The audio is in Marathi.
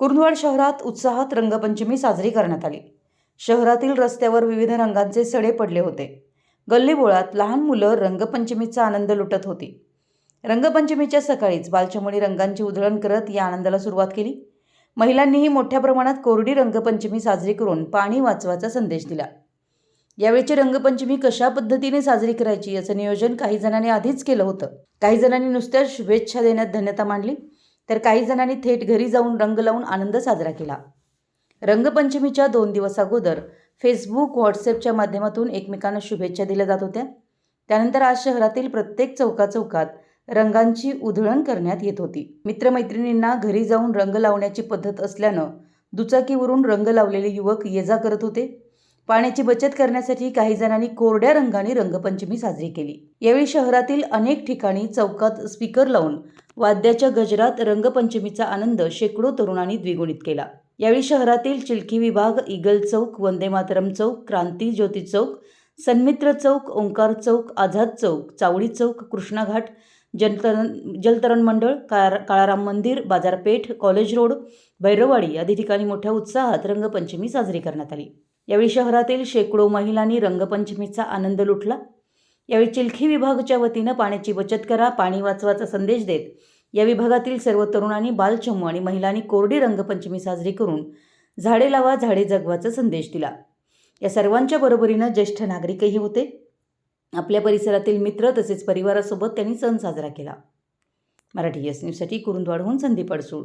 कुरुंदवाड शहरात उत्साहात रंगपंचमी साजरी करण्यात आली. शहरातील रस्त्यावर विविध रंगांचे सडे पडले होते. गल्लीबोळात लहान मुलं रंगपंचमीचा आनंद लुटत होती. रंगपंचमीच्या सकाळीच बालचमणी रंगांची उधळण करत या आनंदाला सुरुवात केली. महिलांनीही मोठ्या प्रमाणात कोरडी रंगपंचमी साजरी करून पाणी वाचवाचा संदेश दिला. यावेळची रंगपंचमी कशा पद्धतीने साजरी करायची याचं नियोजन काही जणांनी आधीच केलं होतं. काही जणांनी नुसत्या शुभेच्छा देण्यात धन्यता मांडली. तर काही जणांनी थेट घरी जाऊन रंग लावून आनंद साजरा केला. रंगपंचमीच्या दोन दिवस अगोदर फेसबुक व्हॉट्सअपच्या माध्यमातून एकमेकांना शुभेच्छा दिल्या जात होत्या. त्यानंतर आज शहरातील प्रत्येक चौकाचौकात रंगांची उधळण करण्यात येत होती. मित्रमैत्रिणींना घरी जाऊन रंग लावण्याची पद्धत असल्यानं दुचाकीवरून रंग लावलेले युवक ये जा करत होते. पाण्याची बचत करण्यासाठी काही जणांनी कोरड्या रंगाने रंगपंचमी साजरी केली. यावेळी शहरातील अनेक ठिकाणी चौकात स्पीकर लावून वाद्याच्या गजरात रंगपंचमीचा आनंद शेकडो तरुणांनी द्विगुणित केला. यावेळी शहरातील चिलखी विभाग इगल चौक वंदे मातरम चौक क्रांती ज्योती चौक सन्मित्र चौक ओंकार चौक आझाद चौक चावडी चौक कृष्णाघाट जलतरण जलतरण मंडळ काळा काळाराम मंदिर बाजारपेठ कॉलेज रोड भैरवाडी आदी ठिकाणी मोठ्या उत्साहात रंगपंचमी साजरी करण्यात आली. यावेळी शहरातील शेकडो महिलांनी रंगपंचमीचा आनंद लुटला. यावेळी चिलखी विभागाच्या वतीनं पाण्याची बचत करा पाणी वाचवाचा संदेश देत या विभागातील सर्व तरुणांनी बालचमू आणि महिलांनी कोरडी रंगपंचमी साजरी करून झाडे लावा झाडे जगवाचा संदेश दिला. या सर्वांच्या बरोबरीनं ज्येष्ठ नागरिकही होते. आपल्या परिसरातील मित्र तसेच परिवारासोबत त्यांनी सण साजरा केला. मराठी एस न्यूजसाठी कुरुंदवाडहून संदीप अडसूळ.